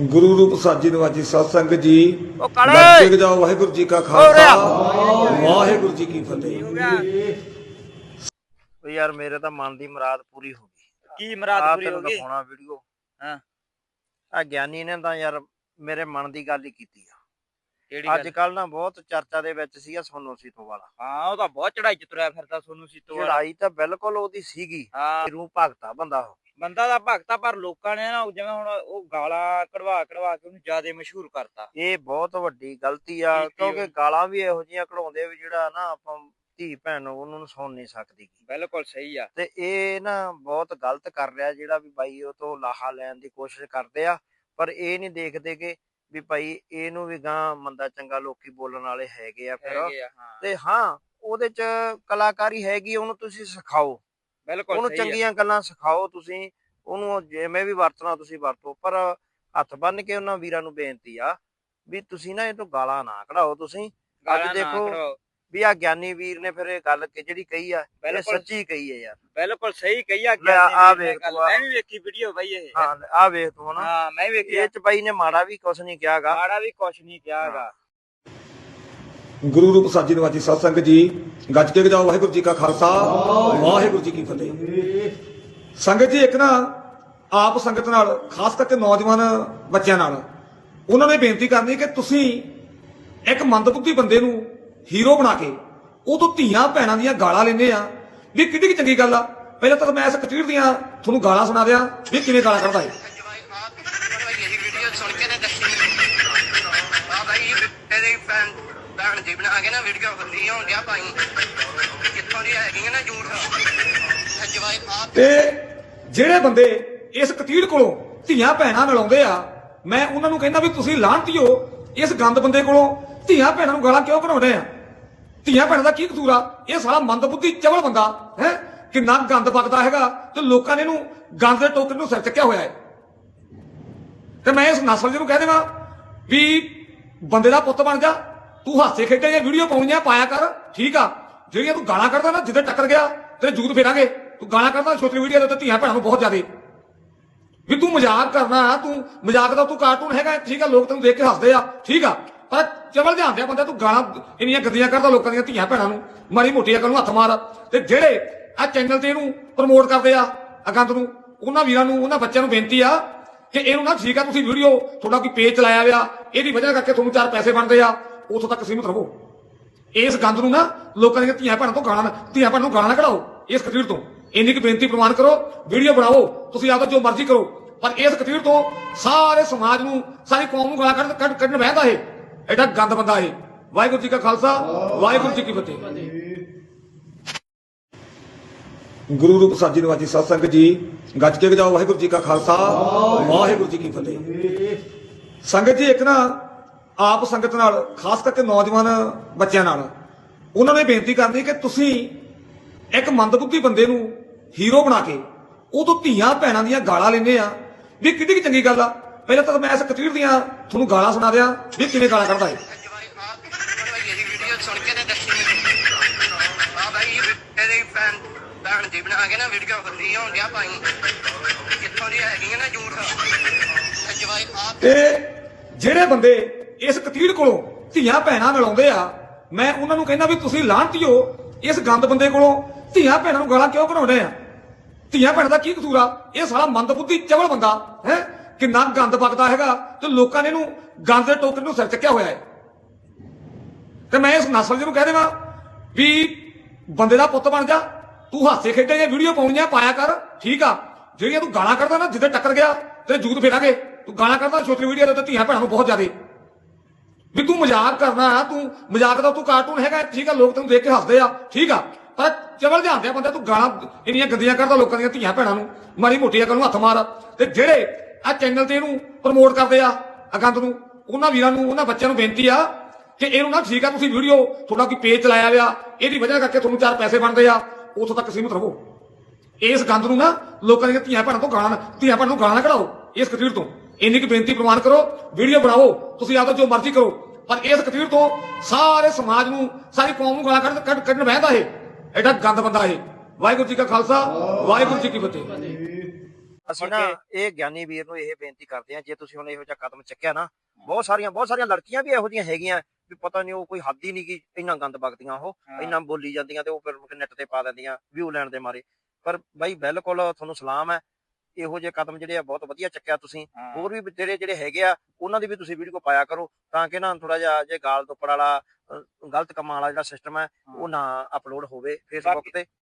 ਗੁਰੂ ਰੂਪ ਸਾਜੀ ਨਵਾਜੀ ਸਤ ਸੰਗਤ ਜੀ। ਉਹ ਕਾਲੇ! ਜਾਓ ਵਾਹਿਗੁਰੂ ਜੀ ਕਾ ਖਾਲਸਾ। ਵਾਹਿਗੁਰੂ ਜੀ ਕੀ ਫਤਿਹ। ਉਹ ਯਾਰ ਮੇਰੇ ਤਾਂ ਮਨ ਦੀ ਮੁਰਾਦ ਪੂਰੀ ਹੋ ਗਈ। ਕੀ ਮਰਾਦ ਆਹ ਪੂਰੀ ਹੋ ਤੈਨੂੰ ਗਈ? ਦਿਖਾਉਣਾ ਵੀਡੀਓ। ਹਾਂ। ਆ ਗਿਆਨੀ ਨੇ ਤਾਂ ਯਾਰ ਮੇਰੇ ਮਨ ਦੀ ਗੱਲ ਹੀ ਕੀਤੀ ਆ। ਕਿਹੜੀ ਅੱਜ ਗੱਲ? ਕੱਲ ਨਾ ਬਹੁਤ ਚਰਚਾ ਦੇ ਵਿੱਚ ਸੀਗਾ ਸੋਨੂ ਸੀਤੋ ਵਾਲਾ। ਹਾਂ ਉਹ ਤਾਂ ਬਹੁਤ ਚੜਾਈ ਚ ਤੁਰਿਆ ਫਿਰਦਾ ਸੋਨੂੰ ਸੀਤੋ ਵਾਲਾ। ਚੜਾਈ ਤਾਂ ਬਿਲਕੁਲ ਉਹਦੀ ਸੀਗੀ। ਹਾਂ। ਰੂਹ ਭਗਤਾ ਬੰਦਾ ਉਹ। ਬੰਦਾ ਦਾ ਭਗਤਾ ਪਰ ਲੋਕਾਂ ਨੇ ਨਾ ਜਿਵੇਂ ਹੁਣ ਉਹ ਗਾਲਾਂ ਕਢਵਾ ਕਢਵਾ ਕੇ ਉਹਨੂੰ ਜ਼ਿਆਦਾ ਮਸ਼ਹੂਰ ਕਰਤਾ। ਇਹ ਬਹੁਤ ਵੱਡੀ ਗਲਤੀ ਆ ਕਿਉਂਕਿ। ਗਾਲਾਂ ਵੀ ਇਹੋ ਜਿਹੀਆਂ ਕਢਾਉਂਦੇ ਵੀ ਜਿਹੜਾ ਨਾ ਆਪਾਂ ਧੀ ਭੈਣ ਨੂੰ ਉਹਨੂੰ ਸੁਣ ਨਹੀਂ ਸਕਦੀ। ਬਿਲਕੁਲ ਸਹੀ ਆ। ਤੇ ਇਹ ਨਾ ਬਹੁਤ ਗਲਤ ਕਰ ਰਿਹਾ ਜਿਹੜਾ ਵੀ ਬਾਈ ਉਹ ਤੋਂ ਲਾਹਾ ਲੈਣ ਦੀ ਕੋਸ਼ਿਸ਼ ਕਰਦੇ ਆ ਪਰ ਇਹ ਨਹੀਂ ਦੇਖਦੇ ਕਿ ਵੀ ਭਾਈ ਇਹਨੂੰ ਵੀ ਗਾਂ ਮੰਦਾ ਚੰਗਾ ਲੋਕੀ ਬੋਲਣ ਵਾਲੇ ਹੈਗੇ ਆ ਫਿਰ। ਤੇ ਹਾਂ ਉਹਦੇ ਚ ਕਲਾਕਾਰੀ ਹੈਗੀ ਉਹਨੂੰ ਤੁਸੀਂ ਸਿਖਾਓ। ਬਿਲਕੁਲ ਉਹਨੂੰ ਆ। ਚੰਗੀਆਂ ਗੱਲਾਂ ਸਿਖਾਓ ਤੁਸੀਂ ਉਹਨੂੰ ਜਿਵੇਂ ਵੀ ਵਰਤਣਾ ਤੁਸੀਂ ਵਰਤੋ ਪਰ ਹੱਥ ਬੰਨ ਕੇ ਉਹਨਾਂ ਵੀਰਾਂ ਨੂੰ ਬੇਨਤੀ ਆ ਵੀ ਤੁਸੀਂ ਨਾ ਇਹ ਤੋਂ ਗਾਲਾਂ ਨਾ ਕਢਾਓ ਤੁਸੀਂ ਨਾ ਦੇਖੋ। ਵੀ ਆ ਗਿਆਨੀ ਵੀਰ ਨੇ ਫਿਰ ਇਹ ਗੱਲ ਕਿ ਜਿਹੜੀ ਕਹੀ ਆ ਇਹ। ਸੱਚੀ ਕਹੀ ਹੈ ਯਾਰ ਬਿਲਕੁਲ ਸਹੀ ਕਹੀ ਆ ਆ ਗਿਆਨੀ ਵੀਰ ਨੇ ਆ। ਮੈਂ ਵੀ ਵੇਖੀ ਵੀਡੀਓ ਬਾਈ ਇਹ ਹਾਂ ਆ ਵੇਖ ਤੂੰ ਨਾ ਹਾਂ ਮੈਂ ਵੀ ਵੇਖੀ ਇਹ ਚ ਬਾਈ ਨੇ ਮਾੜਾ ਵੀ ਕੁਛ ਨਹੀਂ ਕਿਹਾਗਾ ਮਾੜਾ ਵੀ ਕੁਛ ਨਹੀਂ ਕਿਹਾਗਾ ਗੁਰੂ ਰੂਪ ਸਾਜੀ ਨਵਾਜੀ ਸਤ ਸੰਗਤ ਜੀ, ਗੱਜ ਕੇ ਜਾਓ ਵਾਹਿਗੁਰੂ ਜੀ ਕਾ ਖਾਲਸਾ, ਵਾਹਿਗੁਰੂ ਜੀ ਕੀ ਫਤਿਹ। ਸੰਗਤ ਜੀ, ਇੱਕ ਨਾ ਆਪ ਸੰਗਤ ਨਾਲ, ਖਾਸ ਕਰਕੇ ਨੌਜਵਾਨ ਬੱਚਿਆਂ ਨਾਲ, ਉਹਨਾਂ ਨੇ ਬੇਨਤੀ ਕਰਨੀ ਕਿ ਤੁਸੀਂ ਇੱਕ ਮੰਦਬੁੱਧੀ ਬੰਦੇ ਨੂੰ ਹੀਰੋ ਬਣਾ ਕੇ, ਉਹ ਤੋਂ ਧੀਆਂ ਭੈਣਾਂ ਦੀਆਂ ਗਾਲਾਂ ਲੈਂਦੇ ਆ। ਵੀ ਕਿੱਡੀ ਕਿ ਚੰਗੀ ਗੱਲ ਆ। ਪਹਿਲਾਂ ਤਾਂ ਮੈਂ ਇਸ ਕਤੀਰ ਦੀਆਂ ਤੁਹਾਨੂੰ ਗਾਲਾਂ ਸੁਣਾ ਦਿਆਂ ਵੀ ਕਿਵੇਂ ਗਾਲਾਂ ਕੱਢਦਾ ਹੈ ਜਵਾਈ ਆਪ ਮਤਲਬ ਇਹ ਵੀਡੀਓ ਸੁਣ ਕੇ ਤੇ ਦੱਸੀ ਆ ਭਾਈ ਤੇਰੇ ਫੈਨ ਭੈਣ ਦੀ ਬਣਾ ਕੇ ਨਾ ਵੀਡੀਓ ਹੁੰਦੀ ਹੋਣ ਗਿਆ ਭਾਈ। ਕਿੱਥੋਂ ਦੀ ਹੈਗੀ ਨਾ ਝੂਠ ਜਵਾਈ ਆਪ ਤੇ ਜਿਹੜੇ ਬੰਦੇ ਇਸ ਕਤੀੜ ਕੋਲੋਂ ਧੀਆਂ ਭੈਣਾਂ ਮਿਲਾਉਂਦੇ ਆ, ਮੈਂ ਉਹਨਾਂ ਨੂੰ ਕਹਿੰਦਾ ਵੀ ਤੁਸੀਂ ਲਾਂਟਿਓ ਇਸ ਗੰਦ ਬੰਦੇ ਕੋਲੋਂ। ਧੀਆਂ ਭੈਣਾਂ ਨੂੰ ਗਾਲਾਂ ਕਿਉਂ ਕਢਾਉਂਦੇ ਆ? ਧੀਆਂ ਭੈਣਾਂ ਦਾ ਕੀ ਕਸੂਰ ਆ? ਇਹ ਸਾਲਾ ਮੰਦਬੁੱਧੀ ਚਵਲ ਬੰਦਾ, ਹੈ? ਕਿੰਨਾ ਗੰਦ ਬਕਦਾ ਹੈਗਾ ਤੇ ਲੋਕਾਂ ਨੇ ਇਹਨੂੰ ਗੰਦ ਦੇ ਟੋਕਰੇ ਨੂੰ ਸਿਰ ਚੱਕਿਆ ਹੋਇਆ ਹੈ ਤੇ ਮੈਂ ਇਸ ਨਸਲ ਜੀ ਨੂੰ ਕਹਿ ਦੇਵਾਂ ਵੀ ਬੰਦੇ ਦਾ ਪੁੱਤ ਬਣ ਜਾ। ਤੂੰ ਹਾਸੇ ਖੇਡੇ ਜੇ ਵੀਡੀਓ ਪਾਉਣੀਆਂ ਪਾਇਆ ਕਰ। ਠੀਕ ਆ। ਜਿਹੜੀਆਂ ਤੂੰ ਗਾਲਾਂ ਕੱਢਦਾ ਨਾ, ਜਿੱਦੇ ਟੱਕਰ ਗਿਆ, ਤੇਰੇ ਜੂਤ ਫੇਰਾਂਗੇ। ਤੂੰ ਗਾਲਾਂ ਕੱਢਦਾ ਛੋਟੀ ਵੀਡੀਓ ਦੇ ਉੱਤੇ ਧੀਆਂ ਭੈਣਾਂ ਨੂੰ ਬਹੁਤ ਜ਼ਿਆਦੇ। ਵੀ ਤੂੰ ਮਜ਼ਾਕ ਕਰਨਾ, ਤੂੰ ਮਜ਼ਾਕ ਦਾ ਤੂੰ ਕਾਰਟੂਨ ਹੈਗਾ, ਠੀਕ ਆ, ਲੋਕ ਤੈਨੂੰ ਦੇਖ ਕੇ ਹੱਸਦੇ ਆ, ਠੀਕ ਆ। ਪਰ ਚਵਲ ਜਾਂਦੇ ਆ ਬੰਦਾ, ਤੂੰ ਗਾਲਾਂ ਇੰਨੀਆਂ ਗੱਦੀਆਂ ਕਰਦਾ ਲੋਕਾਂ ਦੀਆਂ ਧੀਆਂ ਭੈਣਾਂ ਨੂੰ। ਮਾਰੀ ਮੋਟੀ ਅਕਲ ਨੂੰ ਹੱਥ ਮਾਰ। ਤੇ ਜਿਹੜੇ ਆ ਚੈਨਲ ਤੇ ਇਹਨੂੰ ਪ੍ਰਮੋਟ ਕਰਦੇ ਆ, ਅਗੰਤ ਨੂੰ, ਉਹਨਾਂ ਵੀਰਾਂ ਨੂੰ, ਉਹਨਾਂ ਬੱਚਿਆਂ ਨੂੰ ਬੇਨਤੀ ਆ ਕਿ ਇਹਨੂੰ ਨਾ ਠੀਕ ਆ, ਤੁਸੀਂ ਵੀਡੀਓ, ਤੁਹਾਡਾ ਕੋਈ ਪੇਜ ਚਲਾਇਆ ਹੋਇਆ, ਇਹਦੀ ਵਜ੍ਹਾ ਕਰਕੇ ਤੁਹਾਨੂੰ ਚਾਰ ਪੈਸੇ ਬਣਦੇ ਆ। ਉੱਥੋਂ ਤੱਕ ਸੀਮਿਤ ਰਹੋ। ਇਸ ਗੰਦ ਨੂੰ ਨਾ ਲੋਕਾਂ ਦੀਆਂ ਧੀਆਂ ਭੈਣਾਂ ਤੋਂ ਗਾਲਾਂ ਧੀਆਂ ਭੈਣਾਂ ਨੂੰ ਗਾਲਾਂ ਨਾ ਕਢਾਓ ਇਸ ਕਤੀਰ ਤੋਂ। ਇੰਨੀ ਕੁ ਬੇਨਤੀ ਪ੍ਰਵਾਨ ਕਰੋ, ਵੀਡੀਓ ਬਣਾਓ, ਤੁਸੀਂ ਆਪਦਾ ਜੋ ਮਰਜ਼ੀ ਕਰੋ। ਪਰ ਇਸ ਕਤੀਰ ਤੋਂ ਸਾਰੇ ਸਮਾਜ ਨੂੰ, ਸਾਰੀ ਕੌਮ ਨੂੰ ਗਾਲਾਂ ਕੱਢ ਕੱਢਣ ਬਹਿੰਦਾ ਇਹ। ਐਡਾ ਗੰਦ ਬੰਦਾ ਇਹ। ਵਾਹਿਗੁਰੂ ਜੀ ਕਾ ਖਾਲਸਾ, ਵਾਹਿਗੁਰੂ ਜੀ ਕੀ ਫਤਿਹ। ਗੁਰੂ ਰੂਪ ਸਾਜੀ ਨਵਾਜੀ ਸਤ ਸੰਗਤ ਜੀ, ਗੱਜ ਕੇ ਜਾਓ ਵਾਹਿਗੁਰੂ ਜੀ ਕਾ ਖਾਲਸਾ, ਵਾਹਿਗੁਰੂ ਜੀ ਕੀ ਫਤਿਹ। ਸੰਗਤ ਜੀ, ਇੱਕ ਨਾ ਆਪ ਸੰਗਤ ਨਾਲ ਖਾਸ ਕਰਕੇ ਨੌਜਵਾਨ ਬੱਚਿਆਂ ਨਾਲ ਉਹਨਾਂ ਨੇ ਬੇਨਤੀ ਕਰਨੀ ਕਿ ਤੁਸੀਂ ਇੱਕ ਮੰਦਬੁੱਧੀ ਬੰਦੇ ਨੂੰ ਹੀਰੋ ਬਣਾ ਕੇ ਉਹ ਤੋਂ ਧੀਆਂ ਭੈਣਾਂ ਦੀਆਂ ਗਾਲਾਂ ਲੈਂਦੇ ਆ। ਵੀ ਕਿੱਡੀ ਕਿ ਚੰਗੀ ਗੱਲ ਆ। ਪਹਿਲਾਂ ਤਾਂ ਮੈਂ ਇਸ ਕਤੀਰ ਦੀਆਂ ਤੁਹਾਨੂੰ ਗਾਲਾਂ ਸੁਣਾ ਦਿਆਂ ਵੀ ਕਿਵੇਂ ਗਾਲਾਂ ਕੱਢਦਾ ਹੈ ਜਵਾਈ ਆਪ ਮਤਲਬ ਇਹ ਵੀਡੀਓ ਸੁਣ ਕੇ ਤੇ ਦੱਸੀ ਆ ਭਾਈ ਤੇਰੇ ਫੈਨ ਭੈਣ ਦੀ ਬਣਾ ਕੇ ਨਾ ਵੀਡੀਓ ਹੁੰਦੀ ਹੋਣ ਗਿਆ ਭਾਈ ਕਿੱਥੋਂ ਦੀ ਹੈਗੀ ਨਾ ਝੂਠ ਜਵਾਈ ਆਪ ਤੇ ਜਿਹੜੇ ਬੰਦੇ ਇਸ ਕਤੀੜ ਕੋਲੋਂ ਧੀਆਂ ਭੈਣਾਂ ਮਿਲਾਉਂਦੇ ਆ, ਮੈਂ ਉਹਨਾਂ ਨੂੰ ਕਹਿੰਦਾ ਵੀ ਤੁਸੀਂ ਲਾਂਟਿਓ ਇਸ ਗੰਦ ਬੰਦੇ ਕੋਲੋਂ। ਧੀਆਂ ਭੈਣਾਂ ਨੂੰ ਗਾਲਾਂ ਕਿਉਂ ਕਢਾਉਂਦੇ ਆ? ਧੀਆਂ ਭੈਣਾਂ ਦਾ ਕੀ ਕਸੂਰ ਆ? ਇਹ ਸਾਲਾ ਮੰਦਬੁੱਧੀ ਚਵਲ ਬੰਦਾ, ਹੈ? ਕਿੰਨਾ ਗੰਦ ਬਕਦਾ ਹੈਗਾ ਤੇ ਲੋਕਾਂ ਨੇ ਇਹਨੂੰ ਗੰਦ ਦੇ ਟੋਕਰੇ ਨੂੰ ਸਿਰ ਚੱਕਿਆ ਹੋਇਆ ਹੈ। ਤੇ ਮੈਂ ਇਸ ਨਸਲ ਜੀ ਨੂੰ ਕਹਿ ਦੇਵਾਂ ਵੀ ਬੰਦੇ ਦਾ ਪੁੱਤ ਬਣ ਜਾ, ਤੂੰ ਹਾਸੇ ਖੇਡੇ ਜੇ, ਵੀਡੀਓ ਪਾਉਣੀਆਂ, ਪਾਇਆ ਕਰ, ਠੀਕ ਆ। ਜਿਹੜੀਆਂ ਤੂੰ ਗਾਲਾਂ ਕਰਦਾ ਨਾ, ਜਿੱਦੇ ਟੱਕਰ ਗਿਆ, ਤੇਰੇ ਜੂਤ ਫੇਰਾਂਗੇ। ਤੂੰ ਗਾਲਾਂ ਕਰਦਾ ਸੋਸ਼ਲ ਮੀਡੀਆ ਦੇ ਉੱਤੇ ਧੀਆਂ ਭੈਣਾਂ ਨੂੰ ਬਹੁਤ ਜ਼ਿਆਦਾ। ਵੀ ਤੂੰ ਮਜ਼ਾਕ ਕਰਨਾ ਆ, ਤੂੰ ਮਜ਼ਾਕ ਦਾ ਤੂੰ ਕਾਰਟੂਨ ਹੈਗਾ, ਠੀਕ ਆ, ਲੋਕ ਤੈਨੂੰ ਦੇਖ ਕੇ ਹੱਸਦੇ ਆ, ਠੀਕ ਆ, ਪਰ ਚਵਲ ਜਾਂਦੇ ਆ ਬੰਦੇ, ਤੂੰ ਗਾਲਾਂ ਇੰਨੀਆਂ ਗੱਦੀਆਂ ਕਰਦਾ ਲੋਕਾਂ ਦੀਆਂ ਧੀਆਂ ਭੈਣਾਂ ਨੂੰ ਮਾਰੀ ਮੋਟੀ ਅਕਲ ਨੂੰ ਹੱਥ ਮਾਰ, ਤੇ ਜਿਹੜੇ ਆ ਚੈਨਲ ਤੇ ਇਹਨੂੰ ਪ੍ਰਮੋਟ ਕਰਦੇ ਆ, ਅਗੰਤ ਨੂੰ, ਉਹਨਾਂ ਵੀਰਾਂ ਨੂੰ, ਉਹਨਾਂ ਬੱਚਿਆਂ ਨੂੰ ਬੇਨਤੀ ਆ ਕਿ ਇਹਨੂੰ ਨਾ ਠੀਕ ਆ, ਤੁਸੀਂ ਵੀਡੀਓ ਤੁਹਾਡਾ ਕੋਈ ਪੇਜ ਚਲਾਇਆ ਹੋਇਆ, ਇਹਦੀ ਵਜ੍ਹਾ ਕਰਕੇ ਤੁਹਾਨੂੰ ਚਾਰ ਪੈਸੇ ਬਣਦੇ ਆ, ਉਥੋਂ ਤੱਕ ਸੀਮਿਤ ਰਹੋ। ਇਸ ਗੰਦ ਨੂੰ ਨਾ ਲੋਕਾਂ ਦੀਆਂ ਧੀਆਂ ਭੈਣਾਂ ਤੋਂ ਗਾਲਾਂ ਨਾ- ਧੀਆਂ ਭੈਣਾਂ ਨੂੰ ਗਾਲਾਂ ਕਢਾਓ, ਇਸ ਕਤੀਰ ਤੋਂ। ਇੰਨੀ ਕੁ ਬੇਨਤੀ ਪ੍ਰਵਾਨ ਕਰੋ ਵੀਡੀਓ ਬਣਾਓ ਤੁਸੀਂ ਆਪਦਾ ਜੋ ਮਰਜ਼ੀ ਕਰੋ ਪਰ ਇਸ ਕਤੀਰ ਤੋਂ ਸਾਰੇ ਸਮਾਜ ਨੂੰ ਸਾਰੀ ਕੌਮ ਨੂੰ ਗਾਲਾਂ ਕੱਢ ਕੱਢ- ਕੱਢਣ ਬਹਿੰਦਾ ਇਹ। ਐਡਾ ਗੰਦ ਬੰਦਾ ਇਹ। ਵਾਹਿਗੁਰੂ ਜੀ ਕਾ ਖਾਲਸਾ ਵਾਹਿਗੁਰੂ ਜੀ ਕੀ ਫਤਿਹ। ਅਸੀਂ ਨਾ ਇਹ ਗਿਆਨੀ ਵੀਰ ਨੂੰ ਇਹ ਬੇਨਤੀ ਕਰਦੇ ਆ ਜੇ ਤੁਸੀਂ ਹੁਣ ਇਹੋ ਜਿਹਾ ਕਦਮ ਚੱਕਿਆ ਨਾ ਬਹੁਤ ਸਾਰੀਆਂ ਬਹੁਤ ਸਾਰੀਆਂ ਲੜਕੀਆਂ ਵੀ ਇਹੋ ਜਿਹੀਆਂ ਹੈਗੀਆਂ ਵੀ ਪਤਾ ਨਹੀਂ ਉਹ ਕੋਈ ਹੱਦ ਹੀ ਨਹੀਂ ਕੀ ਇੰਨਾ ਗੰਦ ਬਕਦੀਆਂ ਉਹ। ਇੰਨਾ ਬੋਲੀ ਜਾਂਦੀਆਂ ਤੇ ਉਹ ਫਿਰ ਨੈਟ ਤੇ ਪਾ ਦਿੰਦੀਆਂ ਵਿਊ ਲੈਣ ਦੇ ਮਾਰੇ। ਪਰ ਬਾਈ ਬਿਲਕੁਲ ਤੁਹਾਨੂੰ ਸਲਾਮ ਹੈ ਇਹੋ ਜਿਹੇ ਕਦਮ ਜਿਹੜੇ ਆ ਬਹੁਤ ਵਧੀਆ ਚੱਕਿਆ ਤੁਸੀਂ। ਹੋਰ ਵੀ ਜਿਹੜੇ ਜਿਹੜੇ ਹੈਗੇ ਆ ਉਹਨਾਂ ਦੀ ਵੀ ਤੁਸੀਂ ਵੀਡੀਓ ਪਾਇਆ ਕਰੋ ਤਾਂ ਕਿ ਨਾ ਥੋੜਾ ਜਿਹਾ ਜੇ ਗਾਲ ਦੁੱਪੜ ਵਾਲਾ ਗਲਤ ਕੰਮਾਂ ਵਾਲਾ ਜਿਹੜਾ ਸਿਸਟਮ ਹੈ ਉਹ ਨਾ ਅਪਲੋਡ ਹੋਵੇ ਫੇਸਬੁੱਕ ਤੇ।